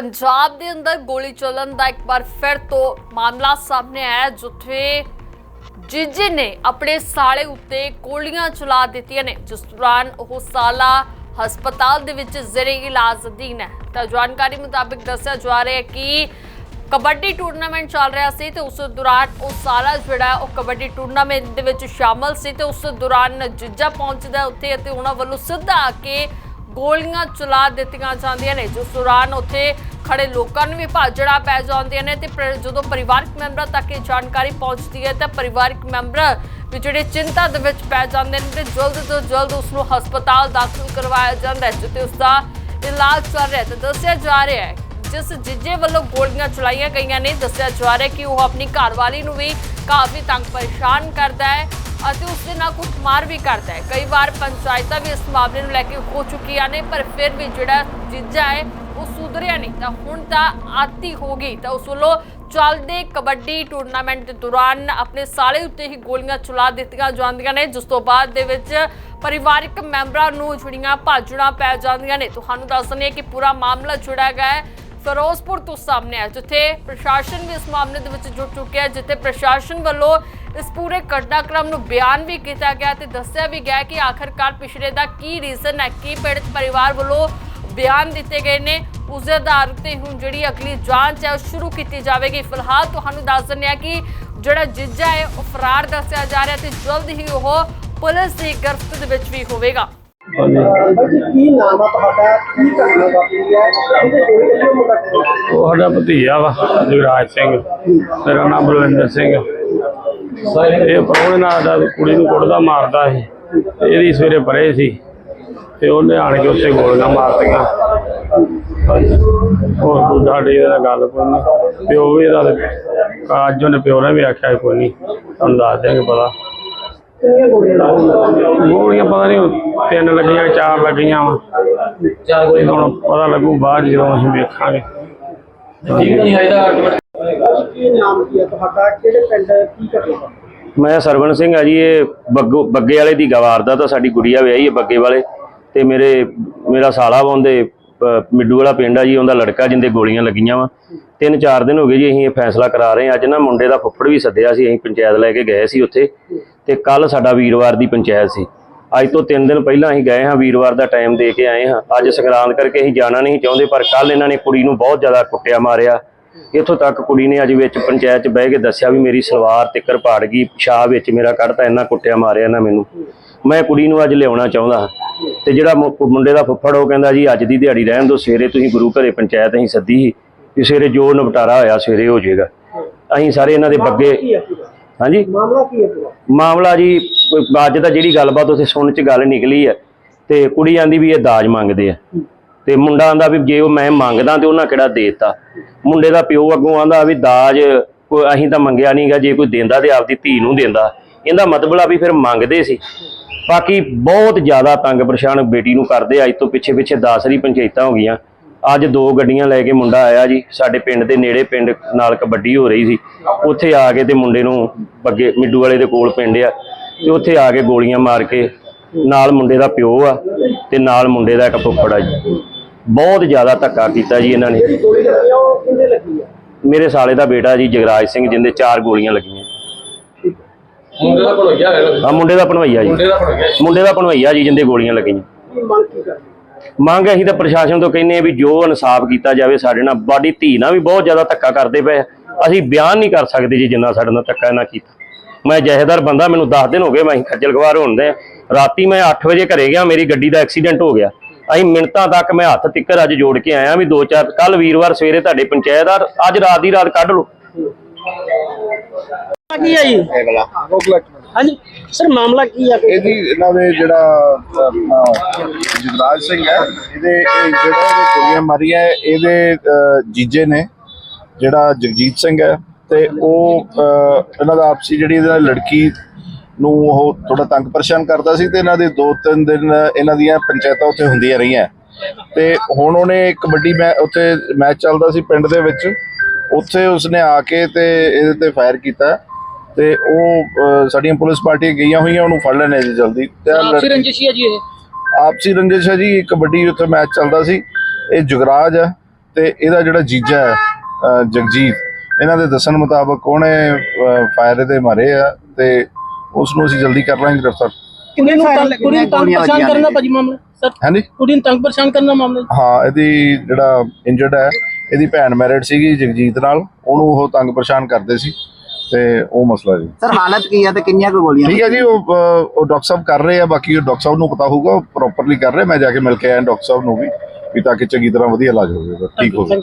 ਪੰਜਾਬ ਦੇ ਅੰਦਰ ਗੋਲੀ ਚੱਲਣ ਦਾ ਇੱਕ ਵਾਰ ਫਿਰ ਤੋਂ ਮਾਮਲਾ ਸਾਹਮਣੇ ਆਇਆ, ਜਿੱਥੇ ਜੀਜੇ ਨੇ ਆਪਣੇ ਸਾਲੇ ਉੱਤੇ ਗੋਲੀਆਂ ਚਲਾ ਦਿੱਤੀਆਂ ਨੇ। ਜਿਸ ਦੌਰਾਨ ਉਹ ਸਾਲਾ ਹਸਪਤਾਲ ਦੇ ਵਿੱਚ ਜ਼ਰੇ ਇਲਾਜ ਅਧੀਨ ਹੈ। ਤਾਂ ਜਾਣਕਾਰੀ ਮੁਤਾਬਿਕ ਦੱਸਿਆ ਜਾ ਰਿਹਾ ਹੈ ਕਿ ਕਬੱਡੀ ਟੂਰਨਾਮੈਂਟ ਚੱਲ ਰਿਹਾ ਸੀ ਤੇ ਉਸ ਦੌਰਾਨ ਉਹ ਸਾਲਾ ਜਿਹੜਾ ਉਹ ਕਬੱਡੀ ਟੂਰਨਾਮੈਂਟ ਦੇ ਵਿੱਚ ਸ਼ਾਮਲ ਸੀ ਤੇ ਉਸ ਦੌਰਾਨ ਜੀਜਾ ਪਹੁੰਚਦਾ ਉੱਥੇ ਅਤੇ ਉਹਨਾਂ ਵੱਲੋਂ ਸਿੱਧਾ ਆ ਕੇ ਗੋਲੀਆਂ ਚਲਾ ਦਿੱਤੀਆਂ ਜਾਂਦੀਆਂ ਨੇ। ਜਿਸ ਦੌਰਾਨ ਉੱਥੇ ਖੜੇ ਲੋਕਾਂ ਨੂੰ ਵੀ ਭਾਜੜਾ ਪੈ ਜਾਂਦੀਆਂ ਨੇ ਤੇ ਪਰ- ਜਦੋਂ ਪਰਿਵਾਰਕ ਮੈਂਬਰਾਂ ਤੱਕ ਇਹ ਜਾਣਕਾਰੀ ਪਹੁੰਚਦੀ ਹੈ ਤਾਂ ਪਰਿਵਾਰਕ ਮੈਂਬਰ ਵੀ ਜਿਹੜੇ ਚਿੰਤਾ ਦੇ ਵਿੱਚ ਪੈ ਜਾਂਦੇ ਨੇ ਤੇ ਜਲਦ ਤੋਂ ਜਲਦ ਉਸ ਨੂੰ ਹਸਪਤਾਲ ਦਾਖਲ ਕਰਵਾਇਆ ਜਾਂਦਾ ਹੈ, ਜਿੱਥੇ ਉਸ ਦਾ ਇਲਾਜ ਚੱਲ ਰਿਹਾ ਹੈ। ਤੇ ਦੱਸਿਆ ਜਾ ਰਿਹਾ ਹੈ, ਜਿਸ ਜੀਜੇ ਵੱਲੋਂ ਗੋਲੀਆਂ ਚਲਾਈਆਂ ਗਈਆਂ ਨੇ, ਦੱਸਿਆ ਜਾ ਰਿਹਾ ਕਿ ਉਹ ਆਪਣੀ ਘਰਵਾਲੀ ਨੂੰ ਵੀ ਕਾਫੀ ਤੰਗ ਪਰੇਸ਼ਾਨ ਕਰਦਾ ਹੈ ਅਤੇ ਉਸ ਦੇ ਨਾਲ ਕੁੱਟਮਾਰ ਵੀ ਕਰਦਾ ਹੈ। ਕਈ ਵਾਰ ਪੰਚਾਇਤਾਂ ਵੀ ਇਸ ਮਾਮਲੇ ਨੂੰ ਲੈ ਕੇ ਹੋ ਚੁੱਕੀਆਂ ਨੇ, ਪਰ ਫਿਰ ਵੀ ਜਿਹੜਾ ਜੀਜਾ ਹੈ ਉਹ ਸੁਧਰਿਆ ਨਹੀਂ, ਤਾਂ ਹੁਣ ਤਾਂ ਆਤੀ ਹੋ ਗਈ, ਤਾਂ ਉਸ ਵੱਲੋਂ ਚੱਲਦੇ ਕਬੱਡੀ ਟੂਰਨਾਮੈਂਟ ਦੇ ਦੌਰਾਨ ਆਪਣੇ ਸਾਲੇ ਉੱਤੇ ਹੀ ਗੋਲੀਆਂ ਚਲਾ ਦਿੱਤੀਆਂ ਜਾਂਦੀਆਂ ਨੇ, ਜਿਸ ਤੋਂ ਬਾਅਦ ਦੇ ਵਿੱਚ ਪਰਿਵਾਰਕ ਮੈਂਬਰਾਂ ਨੂੰ ਜਿਹੜੀਆਂ ਭਾਜਣਾ ਪੈ ਜਾਂਦੀਆਂ ਨੇ। ਤੁਹਾਨੂੰ ਦੱਸ ਦਿੰਦੇ ਹਾਂ ਕਿ ਪੂਰਾ ਮਾਮਲਾ ਜੁੜਿਆ ਗਿਆ ਹੈ, ਫਿਰੋਜ਼ਪੁਰ ਤੋਂ ਸਾਹਮਣੇ ਆਇਆ, ਜਿੱਥੇ ਪ੍ਰਸ਼ਾਸਨ ਵੀ ਇਸ ਮਾਮਲੇ ਦੇ ਵਿੱਚ ਜੁੜ ਚੁੱਕਿਆ ਹੈ, ਜਿੱਥੇ ਪ੍ਰਸ਼ਾਸਨ ਵੱਲੋਂ ਇਸ ਪੂਰੇ ਘਟਨਾਕ੍ਰਮ ਨੂੰ ਬਿਆਨ ਵੀ ਕੀਤਾ ਗਿਆ ਤੇ ਦੱਸਿਆ ਵੀ ਗਿਆ ਕਿ ਆਖਰਕਾਰ ਪਿਛਲੇ ਦਾ ਕੀ ਰੀਜ਼ਨ ਹੈ, ਕੀ ਪੀੜਤ ਪਰਿਵਾਰ ਵੱਲੋਂ ਬਿਆਨ ਦਿੱਤੇ ਗਏ ਨੇ। ਉਸ ਦੇ ਆਧਾਰ ਤੇ ਹੁਣ ਜਿਹੜੀ ਅਗਲੀ ਜਾਂਚ ਹੈ ਉਹ ਸ਼ੁਰੂ ਕੀਤੀ ਜਾਵੇਗੀ। ਫਿਲਹਾਲ ਤੁਹਾਨੂੰ ਦੱਸ ਦਿੰਦੇ ਹਾਂ ਕਿ ਜਿਹੜਾ ਜੀਜਾ ਹੈ ਉਹ ਫਰਾਰ ਦੱਸਿਆ ਜਾ ਰਿਹਾ ਤੇ ਜਲਦ ਹੀ ਉਹ ਪੁਲਿਸ ਦੀ ਗ੍ਰਿਫਤ ਦੇ ਵਿੱਚ ਵੀ ਹੋਵੇਗਾ। ਹਾਂਜੀ। ਭਾਜੀ ਕੀ ਨਾਮ ਆ ਤੁਹਾਡਾ? ਕੀ ਘਟਨਾ ਵਾਪਰੀ ਹੈ? ਇਹਦੇ ਕੋਲ ਕਿਹੜਾ ਮੁੰਡਾ? ਹੈ ਉਹ ਸਾਡਾ ਭਤੀਜਾ ਵਾ ਜਗਰਾਜ ਸਿੰਘ। ਮੇਰਾ ਨਾਮ ਬਲਵਿੰਦਰ ਸਿੰਘ। ਇਹ ਪ੍ਰਾਹੁਣੇ ਨਾਲ ਦਾ ਕੁੜੀ ਨੂੰ ਕੁੱਟਦਾ ਮਾਰਦਾ ਸੀ। ਤੇ ਇਹਦੀ ਸਵੇਰੇ ਪਰੇ ਸੀ। ਤੇ ਉਹਨੇ ਆਣ ਕੇ ਉੱਤੇ ਗੋਲੀਆਂ ਮਾਰਤੀਆਂ। ਹੋਰ ਕੋਈ ਸਾਡੀ ਇਹਦਾ ਗੱਲ ਕੋਈ ਨਹੀਂ। ਪਿਓ ਵੀ ਇਹਦਾ ਤੇ- ਅੱਜ ਉਹਨੇ ਪਿਓ ਨੇ ਵੀ ਆਖਿਆ ਕੋਈ ਨਹੀਂ ਤੁਹਾਨੂੰ ਦੱਸ ਦਿਆਂਗੇ ਪਤਾ ਕਿੰਨੀਆਂ ਗੋਲੀਆਂ ਪਤਾ ਨਹੀਂ ਤਿੰਨ ਲੱਗੀਆਂ ਚਾਰ ਲੱਗੀਆਂ ਵਾ। ਚਾਰ ਕੋਈ ਹੁਣ ਪਤਾ ਲੱਗੂ ਬਾਅਦ ਜਦੋਂ ਅਸੀਂ ਵੇਖਾਂਗੇ। ਕੀ ਨਾਮ ਕੀ ਹੈ ਤੁਹਾਡਾ ਕਿਹੜੇ ਪਿੰਡ ਕੀ ਘਟਨਾ ਮੈਂ ਸਰਵਣ ਸਿੰਘ ਆ ਜੀ ਇਹ ਬੱਗੋ ਬੱਗੇ ਵਾਲੇ ਦੀ ਗਵਾਰਦਾ ਤਾਂ ਸਾਡੀ ਗੁੜੀਆ ਵਿਆਹੀ ਹੈ ਬੱਗੇ ਵਾਲੇ। ਤੇ ਮੇਰੇ ਮੇਰਾ ਸਾਲਾ ਵਾ ਉਹਦੇ ਮਿੱਡੂ ਵਾਲਾ ਪਿੰਡ ਆ ਜੀ, ਉਹਦਾ ਲੜਕਾ ਜਿੰਦੇ ਗੋਲੀਆਂ ਲੱਗੀਆਂ ਵਾ। ਤਿੰਨ ਚਾਰ ਦਿਨ ਹੋ ਗਏ ਜੀ, ਅਸੀਂ ਇਹ ਫੈਸਲਾ ਕਰਾ ਰਹੇ ਹਾਂ। ਅੱਜ ਨਾ ਮੁੰਡੇ ਦਾ ਫੁੱਫੜ ਵੀ ਸੱਦਿਆ ਸੀ, ਅਸੀਂ ਪੰਚਾਇਤ ਲੈ ਕੇ ਗਏ ਸੀ ਉੱਥੇ। ਤੇ ਕੱਲ ਸਾਡਾ ਵੀਰਵਾਰ ਦੀ ਪੰਚਾਇਤ ਸੀ। ਅੱਜ ਤੋਂ 3 ਦਿਨ ਪਹਿਲਾਂ ਅਸੀਂ ਗਏ ਹਾਂ, ਵੀਰਵਾਰ ਦਾ ਟਾਈਮ ਦੇ ਕੇ ਆਏ ਹਾਂ। ਅੱਜ ਸੰਗਰਾਂਦ ਕਰਕੇ ਅਸੀਂ ਜਾਣਾ ਨਹੀਂ ਚਾਹੁੰਦੇ, ਪਰ ਕੱਲ ਇਹਨਾਂ ਨੇ ਕੁੜੀ ਨੂੰ ਬਹੁਤ ਜ਼ਿਆਦਾ ਕੁੱਟਿਆ, ਮਾਰਿਆ। ਇੱਥੋਂ ਤੱਕ ਕੁੜੀ ਨੇ ਅੱਜ ਵਿੱਚ ਪੰਚਾਇਤ 'ਚ ਬਹਿ ਕੇ ਦੱਸਿਆ ਵੀ ਮੇਰੀ ਸਲਵਾਰ ਤਿੱਕਰ ਪਾੜ ਗਈ ਪਿਸ਼ਾਬ ਵਿੱਚ ਮੇਰਾ ਕੱਢਤਾ, ਇੰਨਾ ਕੁੱਟਿਆ, ਮਾਰਿਆ ਨਾ ਮੈਨੂੰ। ਮੈਂ ਕੁੜੀ ਨੂੰ ਅੱਜ ਲਿਆਉਣਾ ਚਾਹੁੰਦਾ। ਤੇ ਜਿਹੜਾ ਮੁੰਡੇ ਦਾ ਫੁੱਫੜ ਉਹ ਕਹਿੰਦਾ ਜੀ ਅੱਜ ਦੀ ਦਿਹਾੜੀ ਰਹਿਣ ਦਿਓ ਸਵੇਰੇ ਤੁਸੀਂ ਗੁਰੂ ਘਰੇ ਪੰਚਾਇਤ ਅਸੀਂ ਸੱਦੀ ਸੀ ਕਿ ਸਵੇਰੇ ਜੋ ਨਿਪਟਾਰਾ ਹੋਇਆ ਸਵੇਰੇ ਹੋ ਜਾਏਗਾ। ਅਸੀਂ ਸਾਰੇ ਇਹਨਾਂ ਦੇ ਬੱਗੇ ਹਾਂਜੀ? ਮਾਮਲਾ ਕੀ ਹੈ ਮਾਮਲਾ ਜੀ ਅੱਜ ਤਾਂ ਜਿਹੜੀ ਗੱਲਬਾਤ ਉੱਥੇ ਸੁਣਨ ਚ ਗੱਲ ਨਿਕਲੀ ਹੈ ਤੇ ਕੁੜੀ ਆਂਦੀ ਵੀ ਇਹ ਦਾਜ ਮੰਗਦੇ ਆ। ਤੇ ਮੁੰਡਾ ਆਂਦਾ ਵੀ ਜੇ ਉਹ ਮੈਂ ਮੰਗਦਾ ਤੇ ਉਹਨਾਂ ਕਿਹੜਾ ਦੇਤਾ। ਮੁੰਡੇ ਦਾ ਪਿਓ ਅੱਗੋਂ ਆਂਦਾ ਵੀ ਦਾਜ ਕੋਈ ਅਸੀਂ ਤਾਂ ਮੰਗਿਆ ਨਹੀਂਗਾ ਜੇ ਕੋਈ ਦਿੰਦਾ ਤੇ ਆਪਦੀ ਧੀ ਨੂੰ ਦਿੰਦਾ। ਇਹਦਾ ਮਤਲਬ ਆ ਵੀ ਫਿਰ ਮੰਗਦੇ ਸੀ। ਬਾਕੀ ਬਹੁਤ ਜ਼ਿਆਦਾ ਤੰਗ ਪਰੇਸ਼ਾਨ ਬੇਟੀ ਨੂੰ ਕਰਦੇ ਅੱਜ ਤੋਂ ਪਿੱਛੇ ਪਿੱਛੇ 10 ਰੀ ਪੰਚਾਇਤਾਂ ਹੋ ਗਈਆਂ। ਅੱਜ ਦੋ ਗੱਡੀਆਂ ਲੈ ਕੇ ਮੁੰਡਾ ਆਇਆ ਜੀ, ਸਾਡੇ ਪਿੰਡ ਦੇ ਨੇੜੇ ਪਿੰਡ ਨਾਲ ਕਬੱਡੀ ਹੋ ਰਹੀ ਸੀ। ਉੱਥੇ ਆ ਕੇ ਤੇ ਮੁੰਡੇ ਨੂੰ ਅੱਗੇ ਮਿੱਡੂ ਵਾਲੇ ਦੇ ਕੋਲ ਪਿੰਡ ਆ, ਤੇ ਉੱਥੇ ਆ ਕੇ ਗੋਲੀਆਂ ਮਾਰ ਕੇ ਨਾਲ ਮੁੰਡੇ ਦਾ ਪਿਓ ਆ, ਤੇ ਨਾਲ ਮੁੰਡੇ ਦਾ ਇੱਕ ਫੁੱਫੜ ਆ ਜੀ। ਬਹੁਤ ਜ਼ਿਆਦਾ ਧੱਕਾ ਕੀਤਾ ਜੀ ਇਹਨਾਂ ਨੇ। ਮੇਰੇ ਸਾਲੇ ਦਾ ਬੇਟਾ ਜੀ ਜਗਰਾਜ ਸਿੰਘ ਜਿੰਦੇ ਚਾਰ ਗੋਲੀਆਂ ਲੱਗੀਆਂ। ਮੁੰਡੇ ਦਾ ਭਣੋਈਆ ਹੈ ਆ ਮੁੰਡੇ ਦਾ ਭਣਵਈਆ ਜੀ। ਮੁੰਡੇ ਦਾ ਭਣੋਈਆ ਮੁੰਡੇ ਦਾ ਭਣਵਈਆ ਜੀ ਜਿੰਦੇ ਗੋਲੀਆਂ ਲੱਗੀਆਂ। ਮੰਗ ਕੀ ਕਰਦੇ? ਮੰਗ ਅਸੀਂ ਤਾਂ ਪ੍ਰਸ਼ਾਸਨ ਤੋਂ ਕਹਿੰਦੇ ਆ ਵੀ ਜੋ ਇਨਸਾਫ ਕੀਤਾ ਜਾਵੇ ਸਾਡੇ ਨਾਲ ਬਾਡੀ ਧੀ ਨਾਲ ਵੀ ਬਹੁਤ ਜ਼ਿਆਦਾ ਧੱਕਾ ਕਰਦੇ ਪਏ ਆ। ਅਸੀਂ ਬਿਆਨ ਨਹੀਂ ਕਰ ਸਕਦੇ ਜੀ ਜਿੰਨਾ ਸਾਡੇ ਨਾਲ ਧੱਕਾ ਇਹਨਾਂ ਕੀਤਾ। ਮੈਂ ਜਹੇਦਾਰ ਬੰਦਾ ਮੈਨੂੰ 10 ਦਿਨ ਹੋ ਗਏ ਮੈਂ ਅਸੀਂ ਖੱਜਲ ਖਵਾਰ ਹੁੰਦੇ ਆ। ਰਾਤੀ ਮੈਂ 8 ਵਜੇ ਘਰੇ ਗਿਆ ਮੇਰੀ ਗੱਡੀ ਦਾ ਐਕਸੀਡੈਂਟ ਹੋ ਗਿਆ। ਅਸੀਂ ਮਿੰਟਾਂ ਤੱਕ ਮੈਂ ਹੱਥ ਤਿੱਕਰ ਅੱਜ ਜੋੜ ਕੇ ਆਇਆ ਵੀ ਦੋ ਚਾਰ ਕੱਲ ਵੀਰਵਾਰ ਸਵੇਰੇ ਤੁਹਾਡੇ ਪੰਚਾਇਤ ਆ ਅੱਜ ਰਾਤ ਦੀ ਰਾਤ ਕੱਢ ਲਓ। ਕੀ ਹੈ ਜੀ? ਹਾਂਜੀ। ਸਰ ਮਾਮਲਾ ਕੀ ਹੈ ਇਹਦੀ ਇਹਨਾਂ ਦੇ ਜਿਹੜਾ ਆਪਣਾ ਜਗਰਾਜ ਸਿੰਘ ਹੈ ਇਹਦੇ ਇਹ ਜਿਹੜਾ ਇਹਦੇ ਗੋਲੀਆਂ ਮਾਰੀਆਂ ਹੈ, ਇਹਦੇ ਅਹ, ਜੀਜੇ ਨੇ ਜਿਹੜਾ ਜਗਜੀਤ ਸਿੰਘ ਹੈ ਤੇ ਉਹ ਅਹ, ਇਹਨਾਂ ਦਾ ਆਪਸੀ ਜਿਹੜੀ ਇਹਦੇ ਲੜਕੀ ਨੂੰ ਉਹ ਥੋੜਾ ਤੰਗ ਪਰੇਸ਼ਾਨ ਕਰਦਾ ਸੀ ਤੇ ਇਹਨਾਂ ਦੇ ਦੋ ਤਿੰਨ ਦਿਨ ਇਹਨਾਂ ਦੀਆਂ ਪੰਚਾਇਤਾਂ ਉੱਥੇ ਹੁੰਦੀਆਂ ਰਹੀਆਂ। ਤੇ ਹੁਣ ਉਹਨੇ ਕਬੱਡੀ ਮੈਂ ਉੱਥੇ ਮੈਚ ਚੱਲਦਾ ਸੀ ਪਿੰਡ ਦੇ ਵਿੱਚ। ਉੱਥੇ ਉਸਨੇ ਆ ਕੇ ਤੇ ਇਹਦੇ ਤੇ ਫਾਇਰ ਕੀਤਾ। ਤੇ ਉਹ ਸਾਡੀਆਂ ਪੁਲਿਸ ਪਾਰਟੀਆਂ ਗਈਆਂ ਹੋਈਆਂ ਉਹਨੂੰ ਫੜ ਲੈਣੇ ਜੀ ਜਲਦੀ। ਤੇ ਲੜਕੀ- ਰੰਜਿਸ਼ ਹੈ ਜੀ ਇਹ? ਆਪਸੀ ਰੰਜਿਸ਼ ਹੈ ਜੀ ਕਬੱਡੀ ਉੱਥੇ ਮੈਚ ਚੱਲਦਾ ਸੀ। ਇਹ ਜੁਗਰਾਜ ਹੈ ਤੇ ਇਹਦਾ ਜਿਹੜਾ ਜੀਜਾ ਹੈ ਜਗਜੀਤ ਇਹਨਾਂ ਦੇ ਦੱਸਣ ਮੁਤਾਬਕ ਉਹਨੇ ਫਾਇਰ ਤੇ ਮਾਰੇ ਆ ਤੇ ਉਸ ਨੂੰ ਅਸੀਂ ਜਲਦੀ ਕਰ ਲਾਂਗੇ ਗ੍ਰਿਫਤਾਰ। ਕੁੜੀ ਨੂੰ ਤੰਗ ਕੁੜੀ ਨੂੰ ਤੰਗ ਪਰੇਸ਼ਾਨ ਕਰਨਾ ਭਾਜੀ ਮਾਮਲਾ? ਸਰ ਹਾਂਜੀ? ਕੁੜੀ ਨੂੰ ਤੰਗ ਪਰੇਸ਼ਾਨ ਕਰਨਾ ਮਾਮਲਾ ਹਾਂ ਇਹਦੀ ਜਿਹੜਾ ਇੰਜਰਡ ਹੈ ਇਹਦੀ ਭੈਣ ਮੈਰਿਡ ਸੀਗੀ ਜਗਜੀਤ ਨਾਲ ਉਹਨੂੰ ਉਹ ਤੰਗ ਪਰੇਸ਼ਾਨ ਕਰਦੇ ਸੀ। ਤੇ ਉਹ ਮਸਲਾ ਜੀ। ਸਰ ਹਾਲਤ ਕੀ ਹੈ ਤੇ ਕਿੰਨੀਆਂ ਕੁ ਗੋਲੀਆਂ ਠੀਕ ਹੈ ਜੀ ਉਹ ਡਾਕਟਰ ਸਾਹਿਬ ਕਰ ਰਹੇ ਆ ਬਾਕੀ ਉਹ ਡਾਕਟਰ ਸਾਹਿਬ ਨੂੰ ਪਤਾ ਹੋਊਗਾ ਉਹ ਪ੍ਰੋਪਰਲੀ ਕਰ ਰਹੇ ਮੈਂ ਜਾ ਕੇ ਮਿਲ ਕੇ ਆਇਆ ਡਾਕਟਰ ਸਾਹਿਬ ਨੂੰ ਵੀ ਵੀ ਤਾਂ ਕਿ ਚੰਗੀ ਤਰ੍ਹਾਂ ਵਧੀਆ ਇਲਾਜ ਹੋਵੇ ਠੀਕ ਹੋਵੇ